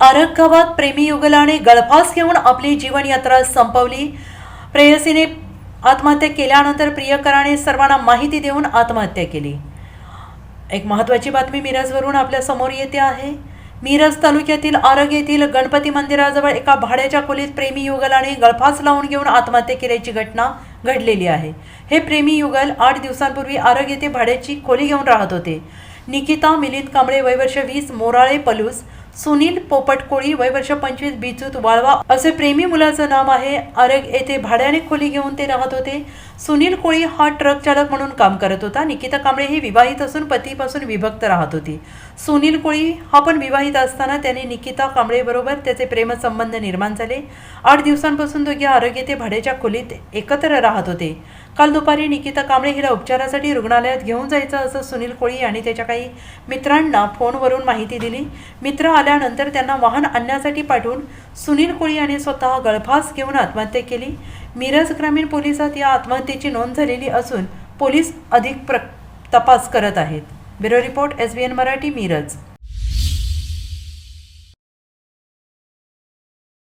आरग गावात प्रेमी युगलाने गळफास घेऊन आपली जीवनयात्रा संपवली. प्रेयसीने आत्महत्या केल्यानंतर प्रियकराने सर्वांना माहिती देऊन आत्महत्या केली. एक महत्त्वाची बातमी मिरजवरून आपल्यासमोर येते आहे. मिरज तालुक्यातील आरग येथील गणपती मंदिराजवळ एका भाड्याच्या खोलीत प्रेमी युगलाने गळफास लावून घेऊन आत्महत्या केल्याची घटना घडलेली आहे. हे प्रेमी युगल आठ दिवसांपूर्वी आरग येथे भाड्याची खोली घेऊन राहत होते. निकिता मिलिंद कांबळे वयवर्ष वीस मोराळे पलूस सुनील पोपट कोळी वयवर्ष पंचवीस बिचूत वाळवा असे प्रेमी मुलाचं नाव आहे. अरग येथे भाड्याने खोली घेऊन ते राहत होते. सुनील कोळी हा ट्रक चालक म्हणून काम करत होता. निकिता कांबळे ही विवाहित असून पतीपासून विभक्त राहत होती. सुनील कोळी हा पण विवाहित असताना त्याने निकिता कांबळेबरोबर त्याचे प्रेमसंबंध निर्माण झाले. आठ दिवसांपासून दोघे आरोग्य येथे भाड्याच्या खोलीत एकत्र राहत होते. काल दुपारी निकिता कांबळे हिला उपचारासाठी रुग्णालयात घेऊन जायचं असं सुनील कोळी यांनी त्याच्या काही मित्रांना फोनवरून माहिती दिली. मित्र आल्यानंतर त्यांना वाहन आणण्यासाठी पाठवून सुनील कोळी यांनी स्वतः गळफास घेऊन आत्महत्या केली. मिरज ग्रामीण पोलिसात या आत्महत्येची नोंद झालेली असून पोलीस अधिक प्र तपास करत आहेत. Bureau report S B N Marathi Miraj.